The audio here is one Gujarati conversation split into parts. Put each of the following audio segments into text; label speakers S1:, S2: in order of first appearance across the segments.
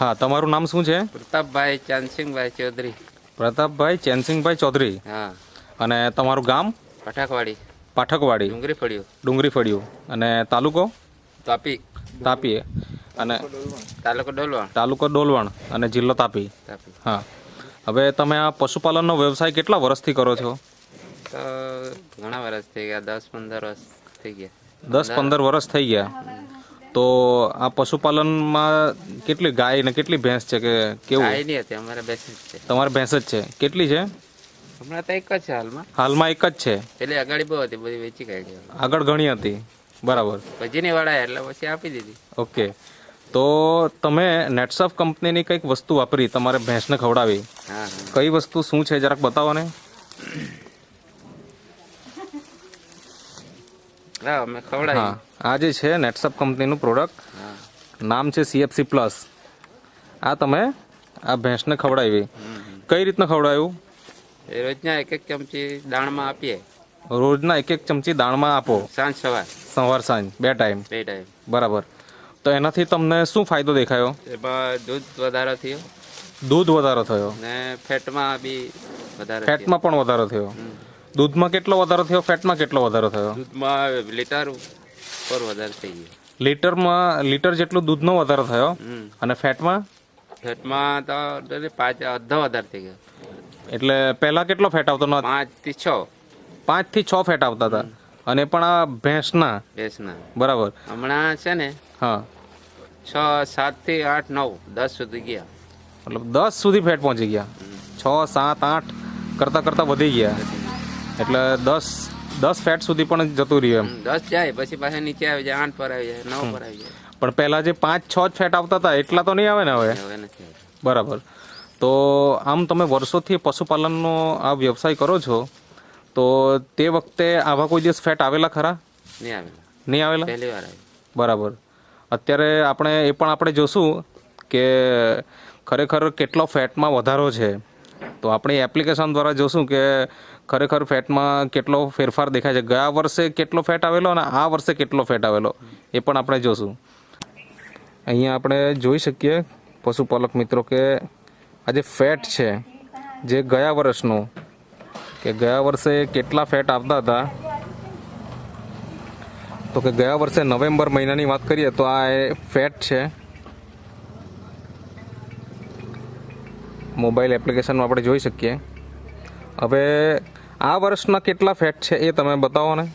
S1: હા તમારું નામ શું છે?
S2: પ્રતાપભાઈ ચાંદસિંહભાઈ ચૌધરી.
S1: પ્રતાપભાઈ ચેનસિંગભાઈ ચૌધરી.
S2: હા.
S1: અને તમારું ગામ?
S2: પાઠકવાડી.
S1: પાઠકવાડી.
S2: ડુંગરી ફળિયું.
S1: ડુંગરી ફળિયું. અને તાલુકો?
S2: તાપી.
S1: તાપી. અને
S2: તાલુકો ડોલવણ.
S1: તાલુકો ડોલવણ અને જિલ્લો તાપી.
S2: તાપી.
S1: હા. હવે તમે આ પશુપાલનનો વ્યવસાય કેટલા વર્ષથી કરો છો?
S2: ઘણા વર્ષ થઈ ગયા. દસ પંદર વર્ષ થઈ ગયા.
S1: દસ પંદર વર્ષ થઈ ગયા. તો આ પશુપાલનમાં કેટલી ગાય ને કેટલી ભેંસ છે કે કેવું?
S2: ગાય નહીં હતી અમારે ભેંસ જ છે.
S1: તમારે ભેંસ જ છે. કેટલી છે?
S2: હમણાં તો એક જ છે હાલમાં.
S1: હાલમાં એક જ છે.
S2: પેલી આગળ બહુ હતી બધી વેચી કાઢી
S1: આગળ ઘણી હતી. બરાબર.
S2: પછી નહીં વળાય એટલે પછી આપી દીધી.
S1: ઓકે. તો તમે નેટસફ કંપનીની કંઈક વસ્તુ વાપરી તમારે ભેંસને ખવડાવી. કઈ વસ્તુ શું છે જરાક બતાવો ને?
S2: લાવો અમે
S1: હા.
S2: ખવડાવી
S1: આ જે છે નેટસપ કંપનીનું પ્રોડક્ટ નામ છે સીએફસી પ્લસ આ તમે આ ભેંસને ખવડાવી. કઈ રીતના ખવડાવ્યું
S2: રોજના એક એક ચમચી દાણમાં આપીએ.
S1: રોજના એક એક ચમચી દાણમાં આપો.
S2: સાંજ સવાર.
S1: સવાર સાંજ બે ટાઈમ.
S2: બે ટાઈમ.
S1: બરાબર. તો એનાથી તમને શું ફાયદો દેખાયો?
S2: એમાં દૂધ વધારો થયો.
S1: દૂધ વધારો થયો.
S2: ને ફેટમાં બી વધારે
S1: ફેટમાં પણ વધારો થયો. દૂધમાં કેટલો વધારો થયો? ફેટમાં કેટલો વધારો થયો?
S2: દૂધમાં લીટર પર વધારે થઈ ગયો.
S1: લીટરમાં લીટર જેટલું દૂધનો વધારો થયો? અને ફેટમાં?
S2: ફેટમાં તો પાંચ અડધો વધારે થઈ ગયો.
S1: એટલે પહેલા કેટલો ફેટ આવતો ન
S2: પાંચથી છ.
S1: પાંચથી છ ફેટ આવતા હતા. અને પણ આ ભેંસના?
S2: ભેંસના.
S1: બરાબર.
S2: હમણાં છે ને
S1: હા.
S2: છ સાતથી આઠ નવ દસ સુધી ગયા.
S1: મતલબ દસ સુધી ફેટ પહોંચી ગયા. છ સાત આઠ કરતાં કરતાં વધી ગયા. એટલે દસ દસ ફેટ સુધી પણ જતું રહ્યું એમ.
S2: દસ જાય પછી પાછા નીચે આવી જાય આઠ પર આવી જાય નવ પર આવી જાય.
S1: પણ પહેલા જે પાંચ છ જ ફેટ આવતા હતા એટલા તો નહીં આવે ને હવે. બરાબર. તો આમ તમે વર્ષોથી પશુપાલનનો આ વ્યવસાય કરો છો તો તે વખતે આવા કોઈ દિવસ ફેટ આવેલા ખરા?
S2: નહીં આવે
S1: નહીં આવેલા?
S2: પહેલી વાર
S1: બરાબર. અત્યારે આપણે એ પણ આપણે જોશું કે ખરેખર કેટલો ફેટમાં વધારો છે. તો આપણે એપ્લિકેશન દ્વારા જોશું કે ખરેખર ફેટમાં કેટલો ફેરફાર દેખાય છે. ગયા વર્ષે કેટલો ફેટ આવેલો અને આ વર્ષે કેટલો ફેટ આવેલો, એ પણ આપણે જોશું. અહીંયા આપણે જોઈ શકીએ, પશુપાલક મિત્રો, કે આ જે ફેટ છે, જે ગયા વર્ષનું, કે ગયા વર્ષે કેટલા ફેટ આવતા હતા. તો કે ગયા વર્ષે નવેમ્બર મહિનાની વાત કરીએ તો આ ફેટ છે. મોબાઈલ એપ્લિકેશનમાં આપણે જોઈ શકીએ. હવે આ વર્ષના કેટલા ફેટ છે એ તમે બતાવો ને?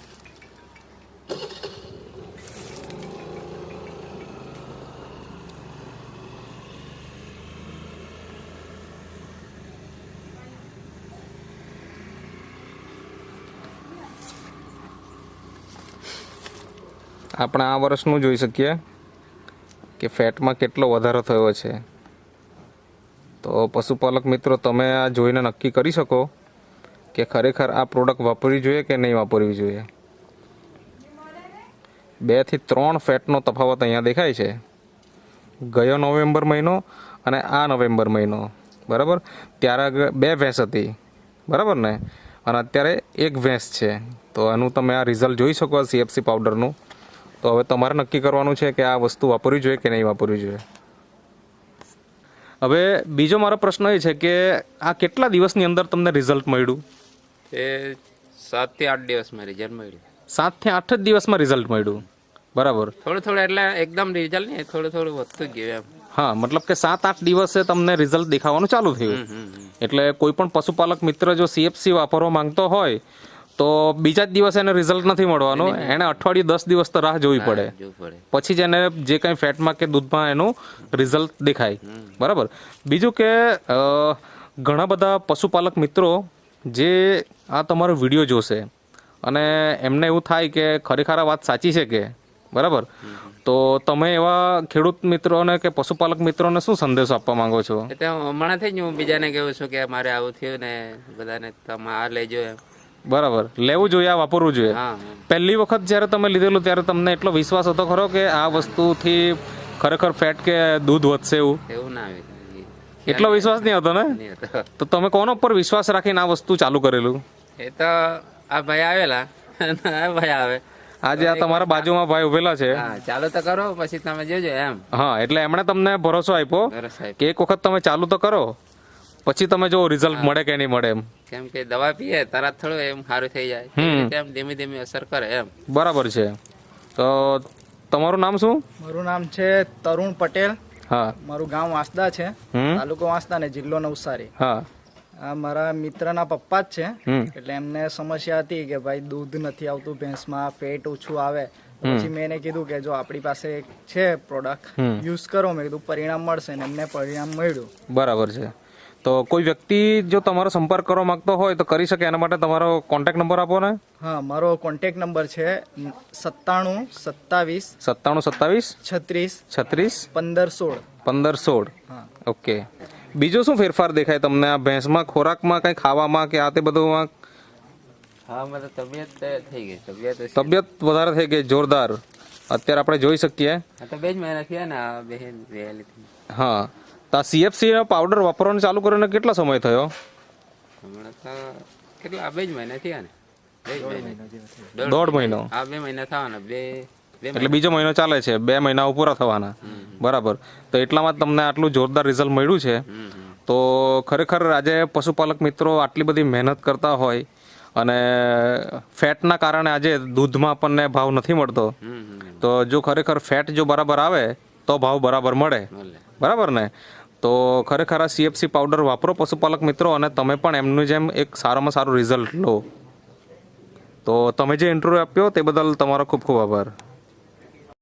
S1: આપણે આ વર્ષનું જોઈ શકીએ કે ફેટમાં કેટલો વધારો થયો છે. તો પશુપાલક મિત્રો, તમે આ જોઈને નક્કી કરી શકો કે ખરેખર આ પ્રોડક્ટ વાપરવી જોઈએ કે નહીં વાપરવી જોઈએ. બેથી ત્રણ ફેટનો તફાવત અહીંયા દેખાય છે. ગયો નવેમ્બર મહિનો અને આ નવેમ્બર મહિનો. બરાબર? ત્યારે બે ભેંસ હતી. બરાબર ને? અને અત્યારે એક ભેંસ છે. તો એનું તમે આ રિઝલ્ટ જોઈ શકો સીએફસી પાવડરનું તો હવે તમારે નક્કી કરવાનું છે કે આ વસ્તુ વાપરવી જોઈએ કે નહીં વાપરવી જોઈએ. હવે બીજો મારો પ્રશ્ન એ છે કે આ કેટલા દિવસની અંદર તમને રિઝલ્ટ મળ્યું?
S2: એ સાતથી આઠ દિવસમાં રિઝલ્ટ મળ્યું.
S1: સાતથી આઠ જ દિવસમાં રિઝલ્ટ મળ્યું. બરાબર.
S2: થોડું થોડું એટલે એકદમ રિઝલ્ટ નહીં થોડું થોડું વધતું ગયું એમ.
S1: હા મતલબ કે સાત આઠ દિવસે તમને રિઝલ્ટ દેખાવાનું ચાલુ થયું. એટલે કોઈ પણ પશુપાલક મિત્ર જો સીએફસી વાપરવા માંગતો હોય તો બીજા જ દિવસે એને રિઝલ્ટ નથી મળવાનું. એને અઠવાડિયું દસ દિવસ તો રાહ જોવી પડે. પછી જ એને જે કંઈ ફેટમાં કે દૂધમાં એનું રિઝલ્ટ દેખાય. બરાબર? બીજું કે ઘણા બધા પશુપાલક મિત્રો જે આ તમારો વીડિયો જોશે અને એમને એવું થાય કે ખરેખર આ વાત સાચી છે કે? બરાબર? તો તમે એવા ખેડૂત મિત્રોને કે પશુપાલક મિત્રોને શું સંદેશો આપવા માંગો છો?
S2: એટલે હમણાંથી જ હું બીજાને કહું છું કે મારે આવું થયું ને બધાને તમે આ લેજો એમ.
S1: બરાબર. લેવું જોઈએ આ વાપરવું જોઈએ. પહેલી વખત જ્યારે તમે લીધેલું ત્યારે તમને એટલો વિશ્વાસ હતો ખરો કે આ વસ્તુથી ખરેખર ફેટ કે દૂધ વધશે એવું?
S2: એવું ના આવે
S1: એટલો વિશ્વાસ નહીં હતો ને? તો તમે કોના ઉપર વિશ્વાસ રાખીને આ વસ્તુ ચાલુ કરેલું?
S2: એ તો આ ભાઈ આવેલા. આ ભાઈ આવે.
S1: આજે આ તમારા બાજુમાં ભાઈ ઉભેલા છે.
S2: ચાલુ તો કરો પછી તમે જોજો એમ.
S1: હા એટલે એમણે તમને ભરોસો આપ્યો. કે એક વખત તમે ચાલુ તો કરો. પછી તમે જો રિઝલ્ટ મળે કે નહીં મળે એમ?
S2: કેમ કે દવા પીએ તરત થોડું એમ સારું થઈ જાય. એમ ધીમે ધીમે અસર કરે એમ.
S1: બરાબર છે. તો તમારું નામ શું?
S3: મારું નામ છે તરુણ પટેલ.
S1: હા.
S3: મારું ગામ વાંસદા છે. તાલુકો વાંસદા ને જિલ્લો નવસારી.
S1: હા.
S3: આ મારા મિત્રના પપ્પા જ છે.
S1: હમ.
S3: એટલે એમને સમસ્યા હતી કે ભાઈ દૂધ નથી આવતું ભેંસમાં ફેટ ઓછું આવે. પછી મેં એને કીધું કે જો આપણી પાસે એક છે પ્રોડક્ટ યુઝ કરો. મેં કીધું પરિણામ મળશે ને એમને પરિણામ મળ્યું.
S1: બરાબર છે. તો કોઈ વ્યક્તિ જો તમારો સંપર્ક કરવા માંગતો હોય તો કરી શકે. એના માટે તમારો કોન્ટેક્ટ નંબર આપો ને.
S3: હા મારો કોન્ટેક્ટ નંબર છે સત્તાણું સત્તાવીસ
S1: સત્તાણું સત્તાવીસ
S3: છત્રીસ
S1: છત્રીસ
S3: પંદર સોળ.
S1: પંદર સોળ.
S3: હા.
S1: ઓકે. બીજો શું ફેરફાર દેખાય તમને આ ભેંસમાં? ખોરાકમાં કંઈ ખાવામાં કે આ તે બધું
S2: હા મતલબ તબિયત તો થઈ ગઈ તબિયત
S1: તબિયત વધારે થઈ ગઈ જોરદાર. અત્યારે આપણે જોઈ શકીએ.
S2: તો બે જ મહિના થયા ને આ બહેન
S1: હા. તો આ સીએફસી પાવડર વાપરવાનું ચાલુ કરીને કેટલો સમય થયો?
S2: હમણાં તો કેટલા બે જ મહિના થયા ને? બે જ મહિના.
S1: દોઢ મહિનો.
S2: આ બે મહિના થવાના બે
S1: એટલે બીજો મહિનો ચાલે છે બે મહિના પૂરા થવાના. બરાબર. તો એટલામાં જ તમને આટલું જોરદાર રિઝલ્ટ મળ્યું છે. તો ખરેખર આજે પશુપાલક મિત્રો આટલી બધી મહેનત કરતા હોય અને ફેટના કારણે આજે દૂધમાં આપણને ભાવ નથી મળતો. તો જો ખરેખર ફેટ જો બરાબર આવે તો ભાવ બરાબર
S2: મળે.
S1: બરાબર ને? તો ખરેખર આ સીએફસી પાવડર વાપરો પશુપાલક મિત્રો અને તમે પણ એમનું જેમ એક સારામાં સારું રિઝલ્ટ લો. તો તમે જે ઇન્ટરવ્યૂ આપ્યો તે બદલ તમારો ખૂબ ખૂબ આભાર.